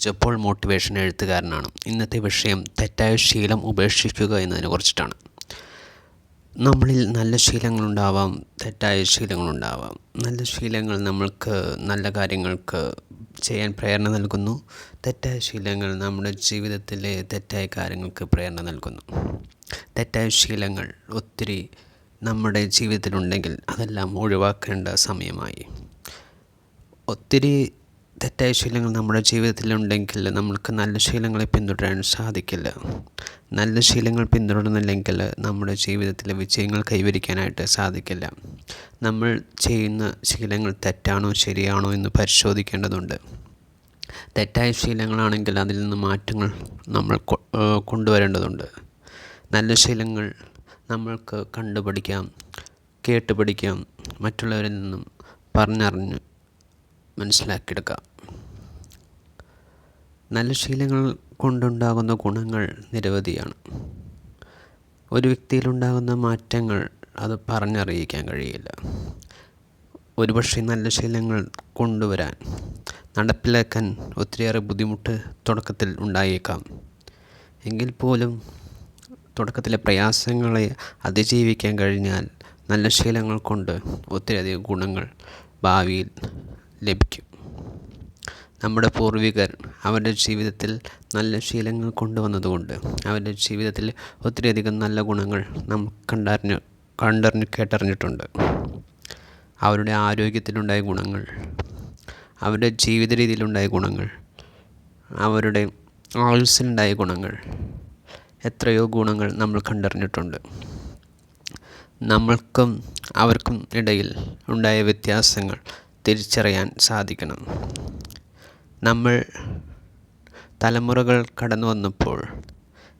ജപ്പോൾ motivation എഴുത്തുകാരനാണ്. ഇന്നത്തെ വിഷയം തെറ്റായ ശീലം ഉപേക്ഷിക്കുക എന്നതിനെ കുറിച്ചിട്ടാണ്. നമ്മളിൽ നല്ല ശീലങ്ങളുണ്ടാവാം തെറ്റായ ശീലങ്ങളുണ്ടാവാം. നല്ല ശീലങ്ങൾ നമ്മൾക്ക് നല്ല കാര്യങ്ങൾക്ക് ചെയ്യാൻ പ്രേരണ നൽകുന്നു. തെറ്റായ ശീലങ്ങൾ നമ്മുടെ ജീവിതത്തിലെ തെറ്റായ കാര്യങ്ങൾക്ക് പ്രേരണ നൽകുന്നു. തെറ്റായ ശീലങ്ങൾ ഒത്തിരി നമ്മുടെ ജീവിതത്തിലുണ്ടെങ്കിൽ അതെല്ലാം ഒഴിവാക്കേണ്ട സമയമായി. ഒത്തിരി തെറ്റായ ശീലങ്ങൾ നമ്മുടെ ജീവിതത്തിലുണ്ടെങ്കിൽ നമ്മൾക്ക് നല്ല ശീലങ്ങളെ പിന്തുടരാൻ സാധിക്കില്ല. നല്ല ശീലങ്ങൾ പിന്തുടരുന്നില്ലെങ്കിൽ നമ്മുടെ ജീവിതത്തിലെ വിജയങ്ങൾ കൈവരിക്കാനായിട്ട് സാധിക്കില്ല. നമ്മൾ ചെയ്യുന്ന ശീലങ്ങൾ തെറ്റാണോ ശരിയാണോ എന്ന് പരിശോധിക്കേണ്ടതുണ്ട്. തെറ്റായ ശീലങ്ങളാണെങ്കിൽ അതിൽ നിന്ന് മാറ്റങ്ങൾ നമ്മൾ കൊണ്ടുവരേണ്ടതുണ്ട്. നല്ല ശീലങ്ങൾ നമ്മൾക്ക് കണ്ടുപഠിക്കാം കേട്ട് പഠിക്കാം മറ്റുള്ളവരിൽ നിന്നും പറഞ്ഞറിഞ്ഞ് മനസ്സിലാക്കിയെടുക്കാം. നല്ല ശീലങ്ങൾ കൊണ്ടുണ്ടാകുന്ന ഗുണങ്ങൾ നിരവധിയാണ്. ഒരു വ്യക്തിയിലുണ്ടാകുന്ന മാറ്റങ്ങൾ അത് പറഞ്ഞറിയിക്കാൻ കഴിയില്ല. ഒരുപക്ഷെ നല്ല ശീലങ്ങൾ കൊണ്ടുവരാൻ നടപ്പിലാക്കാൻ ഒത്തിരിയേറെ ബുദ്ധിമുട്ട് തുടക്കത്തിൽ ഉണ്ടായേക്കാം. എങ്കിൽ പോലും തുടക്കത്തിലെ പ്രയാസങ്ങളെ അതിജീവിക്കാൻ കഴിഞ്ഞാൽ നല്ല ശീലങ്ങൾ കൊണ്ട് ഒത്തിരിയധികം ഗുണങ്ങൾ ഭാവിയിൽ ലഭിക്കും. നമ്മുടെ പൂർവികർ അവരുടെ ജീവിതത്തിൽ നല്ല ശീലങ്ങൾ കൊണ്ടുവന്നതുകൊണ്ട് അവരുടെ ജീവിതത്തിൽ ഒത്തിരിയധികം നല്ല ഗുണങ്ങൾ നാം കണ്ടറിഞ്ഞ് കണ്ടറിഞ്ഞ് കേട്ടറിഞ്ഞിട്ടുണ്ട്. അവരുടെ ആരോഗ്യത്തിലുണ്ടായ ഗുണങ്ങൾ അവരുടെ ജീവിത രീതിയിലുണ്ടായ ഗുണങ്ങൾ അവരുടെ ആയുസിലുണ്ടായ ഗുണങ്ങൾ എത്രയോ ഗുണങ്ങൾ നമ്മൾ കണ്ടറിഞ്ഞിട്ടുണ്ട്. നമ്മൾക്കും അവർക്കും ഇടയിൽ ഉണ്ടായ വ്യത്യാസങ്ങൾ തിരിച്ചറിയാൻ സാധിക്കണം. നമ്മൾ തലമുറകൾ കടന്നു വന്നപ്പോൾ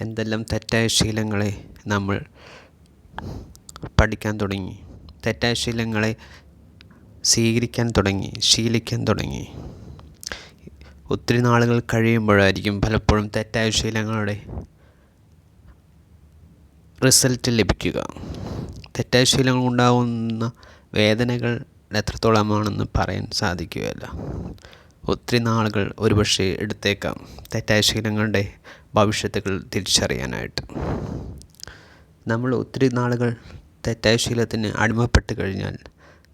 എന്തെല്ലാം തെറ്റായ ശീലങ്ങളെ നമ്മൾ പഠിക്കാൻ തുടങ്ങി. തെറ്റായ ശീലങ്ങളെ സ്വീകരിക്കാൻ തുടങ്ങി ശീലിക്കാൻ തുടങ്ങി. ഒത്തിരി നാളുകൾ കഴിയുമ്പോഴായിരിക്കും പലപ്പോഴും തെറ്റായ ശീലങ്ങളുടെ റിസൾട്ട് ലഭിക്കുക. തെറ്റായ ശീലങ്ങൾ ഉണ്ടാകുന്ന വേദനകൾ എത്രത്തോളമാണെന്ന് പറയാൻ സാധിക്കുകയില്ല. ഒത്തിരി നാളുകൾ ഒരുപക്ഷെ എടുത്തേക്കാം തെറ്റായ ശീലങ്ങളുടെ ഭവിഷ്യത്തുകൾ തിരിച്ചറിയാനായിട്ട്. നമ്മൾ ഒത്തിരി നാളുകൾ തെറ്റായ ശീലത്തിന് അടിമപ്പെട്ട് കഴിഞ്ഞാൽ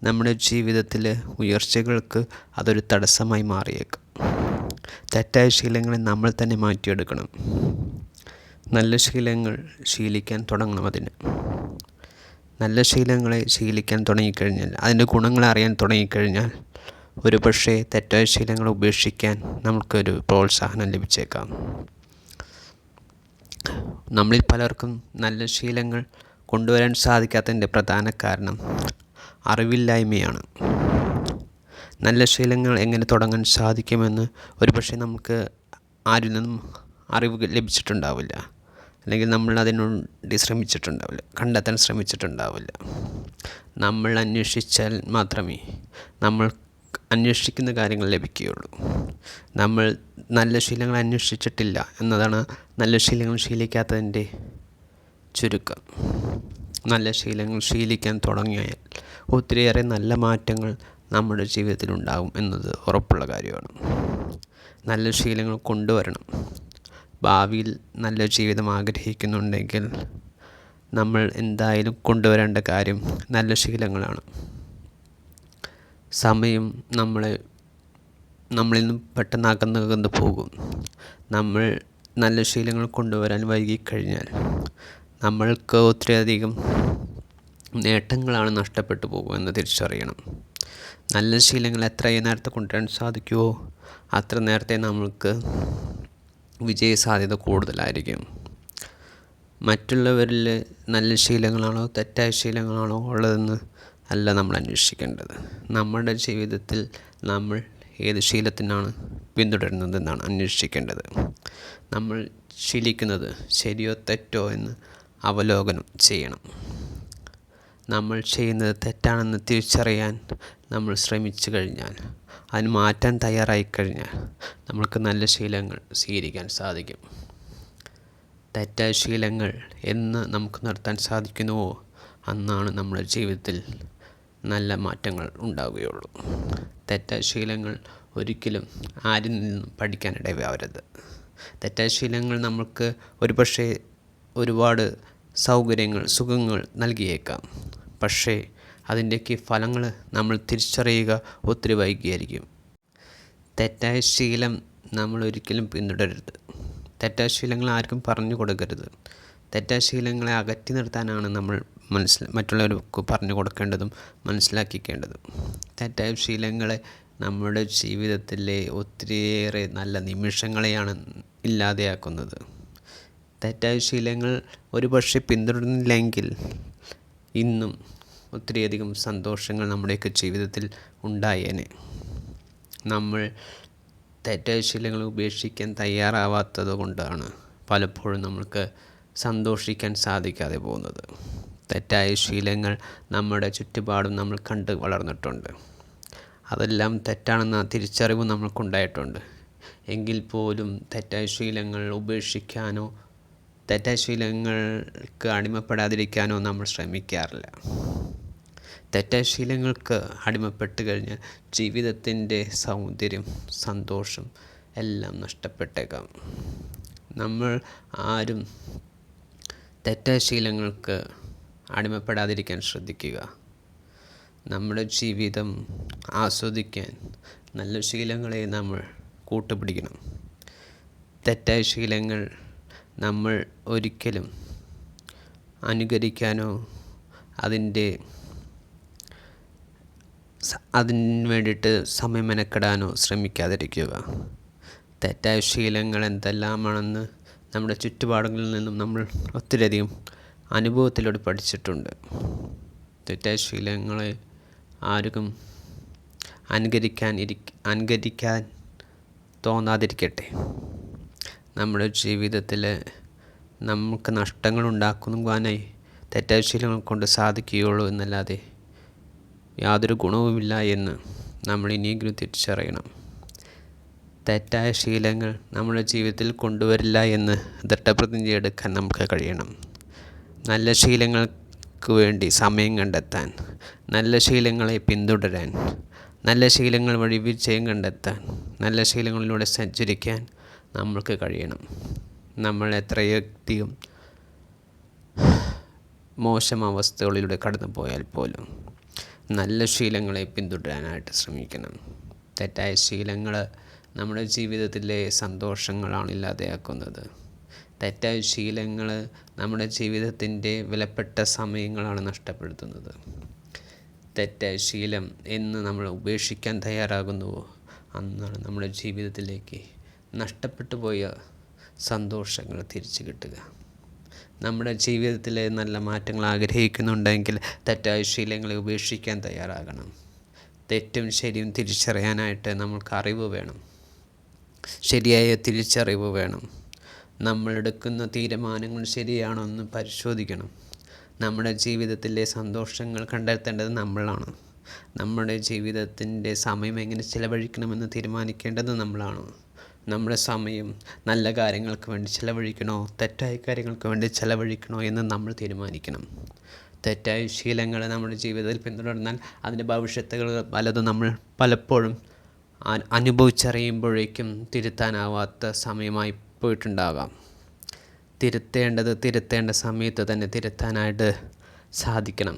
നമ്മുടെ ജീവിതത്തിലെ ഉയർച്ചകൾക്ക് അതൊരു തടസ്സമായി മാറിയേക്കാം. തെറ്റായ ശീലങ്ങളെ നമ്മൾ തന്നെ മാറ്റിയെടുക്കണം. നല്ല ശീലങ്ങൾ ശീലിക്കാൻ തുടങ്ങണം അതിന്. നല്ല ശീലങ്ങളെ ശീലിക്കാൻ തുടങ്ങിക്കഴിഞ്ഞാൽ അതിന്റെ ഗുണങ്ങളെ അറിയാൻ തുടങ്ങിക്കഴിഞ്ഞാൽ ഒരു പക്ഷേ തെറ്റായ ശീലങ്ങൾ ഉപേക്ഷിക്കാൻ നമുക്കൊരു പ്രോത്സാഹനം ലഭിച്ചേക്കാം. നമ്മളിൽ പലർക്കും നല്ല ശീലങ്ങൾ കൊണ്ടുവരാൻ സാധിക്കാത്തതിന്റെ പ്രധാന കാരണം അറിവില്ലായ്മയാണ്. നല്ല ശീലങ്ങൾ എങ്ങനെ തുടങ്ങാൻ സാധിക്കുമെന്ന് ഒരു പക്ഷേ നമുക്ക് ആരിൽ നിന്നും അറിവ് ലഭിച്ചിട്ടുണ്ടാവില്ല. അല്ലെങ്കിൽ നമ്മൾ അതിനുവേണ്ടി ശ്രമിച്ചിട്ടുണ്ടാവില്ല കണ്ടെത്താൻ ശ്രമിച്ചിട്ടുണ്ടാവില്ല. നമ്മൾ അന്വേഷിച്ചാൽ മാത്രമേ നമ്മൾ അന്വേഷിക്കുന്ന കാര്യങ്ങൾ ലഭിക്കുകയുള്ളൂ. നമ്മൾ നല്ല ശീലങ്ങൾ അന്വേഷിച്ചിട്ടില്ല എന്നതാണ് നല്ല ശീലങ്ങൾ ശീലിക്കാത്തതിന്റെ ചുരുക്കം. നല്ല ശീലങ്ങൾ ശീലിക്കാൻ തുടങ്ങിയാൽ ഒത്തിരിയേറെ നല്ല മാറ്റങ്ങൾ നമ്മുടെ ജീവിതത്തിലുണ്ടാകും എന്നത് ഉറപ്പുള്ള കാര്യമാണ്. നല്ല ശീലങ്ങൾ കൊണ്ടുവരണം. ഭാവിയിൽ നല്ല ജീവിതം ആഗ്രഹിക്കുന്നുണ്ടെങ്കിൽ നമ്മൾ എന്തായാലും കൊണ്ടുവരേണ്ട കാര്യം നല്ല ശീലങ്ങളാണ്. സമയം നമ്മളെ നമ്മളിൽ നിന്ന് പെട്ടെന്ന് അകന്ന് അകന്ന് പോകും. നമ്മൾ നല്ല ശീലങ്ങൾ കൊണ്ടുവരാൻ വൈകിക്കഴിഞ്ഞാൽ നമ്മൾക്ക് ഒത്തിരിയധികം നേട്ടങ്ങളാണ് നഷ്ടപ്പെട്ടു പോകുമെന്ന് തിരിച്ചറിയണം. നല്ല ശീലങ്ങൾ എത്ര നേരത്തെ കൊണ്ടുവരാൻ സാധിക്കുമോ അത്ര നേരത്തെ നമ്മൾക്ക് വിജയ സാധ്യത കൂടുതലായിരിക്കും. മറ്റുള്ളവരിൽ നല്ല ശീലങ്ങളാണോ തെറ്റായ ശീലങ്ങളാണോ ഉള്ളതെന്ന് അല്ല നമ്മൾ അന്വേഷിക്കേണ്ടത്. നമ്മുടെ ജീവിതത്തിൽ നമ്മൾ ഏത് ശീലത്തിനാണ് പിന്തുടരുന്നതെന്നാണ് അന്വേഷിക്കേണ്ടത്. നമ്മൾ ശീലിക്കുന്നത് ശരിയോ തെറ്റോ എന്ന് അവലോകനം ചെയ്യണം. നമ്മൾ ചെയ്യുന്നത് തെറ്റാണെന്ന് തിരിച്ചറിയാൻ നമ്മൾ ശ്രമിച്ചു കഴിഞ്ഞാൽ അതിന് മാറ്റാൻ തയ്യാറായി കഴിഞ്ഞാൽ നമ്മൾക്ക് നല്ല ശീലങ്ങൾ സ്വീകരിക്കാൻ സാധിക്കും. തെറ്റായ ശീലങ്ങൾ എന്ന് നമുക്ക് നിർത്താൻ സാധിക്കുന്നുവോ? അന്നാണ് നമ്മുടെ ജീവിതത്തിൽ നല്ല മാറ്റങ്ങൾ ഉണ്ടാവുകയുള്ളൂ. തെറ്റായ ശീലങ്ങൾ ഒരിക്കലും ആരിൽ നിന്നും പഠിക്കാനിടയാവരുത് തെറ്റായ ശീലങ്ങൾ നമുക്ക് ഒരുപക്ഷെ ഒരുപാട് സൗകര്യങ്ങൾ സുഖങ്ങൾ നൽകിയേക്കാം. പക്ഷേ അതിന്റെയൊക്കെ ഫലങ്ങൾ നമ്മൾ തിരിച്ചറിയുക ഒത്തിരി വൈകിയായിരിക്കും. തെറ്റായ ശീലം നമ്മൾ ഒരിക്കലും പിന്തുടരരുത്. തെറ്റായ ശീലങ്ങൾ ആർക്കും പറഞ്ഞു കൊടുക്കരുത്. തെറ്റായ ശീലങ്ങളെ അകറ്റി നിർത്താനാണ് നമ്മൾ മനസ്സിൽ മറ്റുള്ളവർക്ക് പറഞ്ഞു കൊടുക്കേണ്ടതും മനസ്സിലാക്കിക്കേണ്ടതും. തെറ്റായ ശീലങ്ങളെ നമ്മുടെ ജീവിതത്തിലെ ഒത്തിരിയേറെ നല്ല നിമിഷങ്ങളെയാണ് ഇല്ലാതെയാക്കുന്നത്. തെറ്റായ ശീലങ്ങൾ ഒരു പക്ഷേ പിന്തുടർന്നില്ലെങ്കിൽ ഇന്നും ഒത്തിരിയധികം സന്തോഷങ്ങൾ നമ്മുടെയൊക്കെ ജീവിതത്തിൽ ഉണ്ടായേനെ. നമ്മൾ തെറ്റായ ശീലങ്ങൾ ഉപേക്ഷിക്കാൻ തയ്യാറാവാത്തത് കൊണ്ടാണ് പലപ്പോഴും നമ്മൾക്ക് സന്തോഷിക്കാൻ സാധിക്കാതെ പോകുന്നത്. തെറ്റായ ശീലങ്ങൾ നമ്മുടെ ചുറ്റുപാടും നമ്മൾ കണ്ട് വളർന്നിട്ടുണ്ട്. അതെല്ലാം തെറ്റാണെന്ന തിരിച്ചറിവ് നമ്മൾക്കുണ്ടായിട്ടുണ്ട്. എങ്കിൽ പോലും തെറ്റായ ശീലങ്ങൾ ഉപേക്ഷിക്കാനോ തെറ്റായ ശീലങ്ങൾക്ക് അടിമപ്പെടാതിരിക്കാനോ നമ്മൾ ശ്രമിക്കാറില്ല. തെറ്റായ ശീലങ്ങൾക്ക് അടിമപ്പെട്ട് കഴിഞ്ഞാൽ ജീവിതത്തിന്റെ സൗന്ദര്യം സന്തോഷം എല്ലാം നഷ്ടപ്പെട്ടേക്കാം. നമ്മൾ ആരും തെറ്റായ ശീലങ്ങൾക്ക് അടിമപ്പെടാതിരിക്കാൻ ശ്രദ്ധിക്കുക. നമ്മുടെ ജീവിതം ആസ്വദിക്കാൻ നല്ല ശീലങ്ങളെ നമ്മൾ കൂട്ടുപിടിക്കണം. തെറ്റായ ശീലങ്ങൾ നമ്മൾ ഒരിക്കലും അനുകരിക്കാനോ അതിന്റെ അതിന് വേണ്ടിയിട്ട് സമയം മെനക്കെടാനോ ശ്രമിക്കാതിരിക്കുക. തെറ്റായ ശീലങ്ങൾ എന്തെല്ലാമാണെന്ന് നമ്മുടെ ചുറ്റുപാടുകളിൽ നിന്നും നമ്മൾ ഒത്തിരിയധികം അനുഭവത്തിലൂടെ പഠിച്ചിട്ടുണ്ട്. തെറ്റായ ശീലങ്ങളെ ആരും അനുകരിക്കാൻ ഇരി അനുകരിക്കാൻ തോന്നാതിരിക്കട്ടെ. നമ്മുടെ ജീവിതത്തിൽ നമുക്ക് നഷ്ടങ്ങൾ ഉണ്ടാക്കുവാനായി തെറ്റായ ശീലങ്ങൾ കൊണ്ട് സാധിക്കുകയുള്ളൂ എന്നല്ലാതെ യാതൊരു ഗുണവുമില്ല എന്ന് നമ്മൾ ഇനിയെങ്കിലും തിരിച്ചറിയണം. തെറ്റായ ശീലങ്ങൾ നമ്മുടെ ജീവിതത്തിൽ കൊണ്ടുവരില്ല എന്ന് ദൃഢപ്രതിജ്ഞ എടുക്കാൻ നമുക്ക് കഴിയണം. നല്ല ശീലങ്ങൾക്ക് വേണ്ടി സമയം കണ്ടെത്താൻ നല്ല ശീലങ്ങളെ പിന്തുടരാൻ നല്ല ശീലങ്ങൾ വഴി വിജയം കണ്ടെത്താൻ നല്ല ശീലങ്ങളിലൂടെ സഞ്ചരിക്കാൻ നമ്മൾക്ക് കഴിയണം. നമ്മൾ എത്രയധികം മോശം അവസ്ഥകളിലൂടെ കടന്നു പോയാൽ പോലും നല്ല ശീലങ്ങളെ പിന്തുടരാനായിട്ട് ശ്രമിക്കണം. തെറ്റായ ശീലങ്ങൾ നമ്മുടെ ജീവിതത്തിലെ സന്തോഷങ്ങളാണ് ഇല്ലാതെയാക്കുന്നത്. തെറ്റായ ശീലങ്ങൾ നമ്മുടെ ജീവിതത്തിന്റെ വിലപ്പെട്ട സമയങ്ങളാണ് നഷ്ടപ്പെടുത്തുന്നത്. തെറ്റായ ശീലം എന്ന് നമ്മൾ ഉപേക്ഷിക്കാൻ തയ്യാറാകുന്നുവോ? അന്നാണ് നമ്മുടെ ജീവിതത്തിലേക്ക് നഷ്ടപ്പെട്ടു പോയ സന്തോഷങ്ങൾ തിരിച്ചു കിട്ടുക. നമ്മുടെ ജീവിതത്തിലെ നല്ല മാറ്റങ്ങൾ ആഗ്രഹിക്കുന്നുണ്ടെങ്കിൽ തെറ്റായ ശീലങ്ങളെ ഉപേക്ഷിക്കാൻ തയ്യാറാകണം. തെറ്റും ശരിയും തിരിച്ചറിയാനായിട്ട് നമ്മൾക്ക് അറിവ് വേണം. ശരിയായ തിരിച്ചറിവ് വേണം. നമ്മൾ എടുക്കുന്ന തീരുമാനങ്ങൾ ശരിയാണോ എന്ന് പരിശോധിക്കണം. നമ്മുടെ ജീവിതത്തിലെ സന്തോഷങ്ങൾ കണ്ടെത്തേണ്ടത് നമ്മളാണ്. നമ്മുടെ ജീവിതത്തിന്റെ സമയം എങ്ങനെ ചിലവഴിക്കണമെന്ന് തീരുമാനിക്കേണ്ടത് നമ്മളാണ്. നമ്മുടെ സമയം നല്ല കാര്യങ്ങൾക്ക് വേണ്ടി ചിലവഴിക്കണോ? തെറ്റായ കാര്യങ്ങൾക്ക് വേണ്ടി ചിലവഴിക്കണോ എന്ന് നമ്മൾ തീരുമാനിക്കണം. തെറ്റായ ശീലങ്ങൾ നമ്മുടെ ജീവിതത്തിൽ പിന്തുടർന്നാൽ അതിന്റെ ഭവിഷ്യത്തുകൾ പലതും നമ്മൾ പലപ്പോഴും അനുഭവിച്ചറിയുമ്പോഴേക്കും തിരുത്താനാവാത്ത സമയമായി പോയിട്ടുണ്ടാകാം. തിരുത്തേണ്ടത് തിരുത്തേണ്ട സമയത്ത് തന്നെ തിരുത്താനായിട്ട് സാധിക്കണം.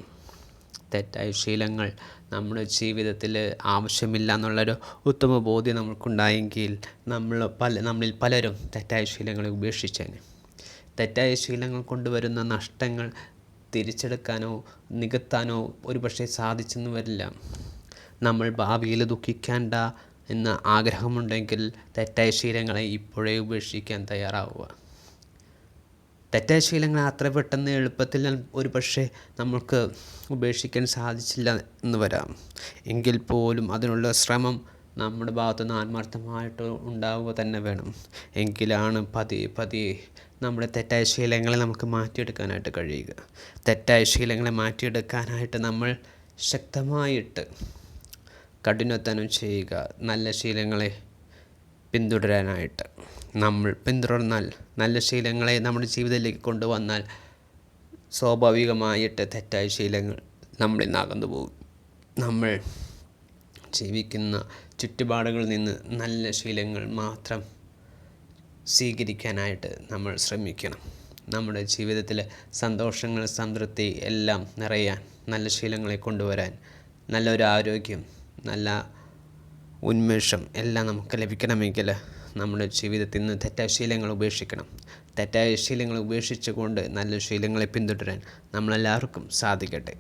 തെറ്റായ ശീലങ്ങൾ നമ്മുടെ ജീവിതത്തിൽ ആവശ്യമില്ല എന്നുള്ളൊരു ഉത്തമ ബോധ്യം നമുക്കുണ്ടായെങ്കിൽ നമ്മൾ പല നമ്മളിൽ പലരും തെറ്റായ ശീലങ്ങളെ ഉപേക്ഷിച്ചേനെ. തെറ്റായ ശീലങ്ങൾ കൊണ്ടുവരുന്ന നഷ്ടങ്ങൾ തിരിച്ചെടുക്കാനോ നികത്താനോ ഒരുപക്ഷെ സാധിച്ചെന്ന് വരില്ല. നമ്മൾ ഭാവിയിൽ ദുഃഖിക്കേണ്ട എന്ന ആഗ്രഹമുണ്ടെങ്കിൽ തെറ്റായ ശീലങ്ങളെ ഇപ്പോഴേ ഉപേക്ഷിക്കാൻ തയ്യാറാവുക. തെറ്റായ ശീലങ്ങൾ അത്ര പെട്ടെന്ന് എളുപ്പത്തിൽ ഒരു പക്ഷേ നമുക്ക് ഉപേക്ഷിക്കാൻ സാധിച്ചില്ല എന്ന് വരാം. എങ്കിൽ പോലും അതിനുള്ള ശ്രമം നമ്മുടെ ഭാഗത്തുനിന്ന് ആത്മാർത്ഥമായിട്ട് ഉണ്ടാവുക തന്നെ വേണം. എങ്കിലാണ് പതിയെ പതിയെ നമ്മുടെ തെറ്റായ ശീലങ്ങളെ നമുക്ക് മാറ്റിയെടുക്കാനായിട്ട് കഴിയുക. തെറ്റായ ശീലങ്ങളെ മാറ്റിയെടുക്കാനായിട്ട് നമ്മൾ ശക്തമായിട്ട് കഠിനത്തനം ചെയ്യുക. നല്ല ശീലങ്ങളെ പിന്തുടരാനായിട്ട്. നമ്മൾ പിന്തുടർന്നാൽ നല്ല ശീലങ്ങളെ നമ്മുടെ ജീവിതത്തിലേക്ക് കൊണ്ടുവന്നാൽ സ്വാഭാവികമായിട്ട് തെറ്റായ ശീലങ്ങൾ നമ്മളിൽ നിന്ന് അകന്നു പോകും. നമ്മൾ ജീവിക്കുന്ന ചുറ്റുപാടുകളിൽ നിന്ന് നല്ല ശീലങ്ങൾ മാത്രം സ്വീകരിക്കാനായിട്ട് നമ്മൾ ശ്രമിക്കണം. നമ്മുടെ ജീവിതത്തിലെ സന്തോഷങ്ങൾ സംതൃപ്തി എല്ലാം നിറയാൻ നല്ല ശീലങ്ങളെ കൊണ്ടുവരാൻ നല്ലൊരു ആരോഗ്യം നല്ല ഉന്മേഷം എല്ലാം നമുക്ക് ലഭിക്കണമെങ്കിൽ നമ്മുടെ ജീവിതത്തിൽ നിന്ന് തെറ്റായ ശീലങ്ങൾ ഉപേക്ഷിക്കണം. തെറ്റായ ശീലങ്ങൾ ഉപേക്ഷിച്ചുകൊണ്ട് നല്ല ശീലങ്ങളെ പിന്തുടരാൻ നമ്മളെല്ലാവർക്കും സാധിക്കട്ടെ.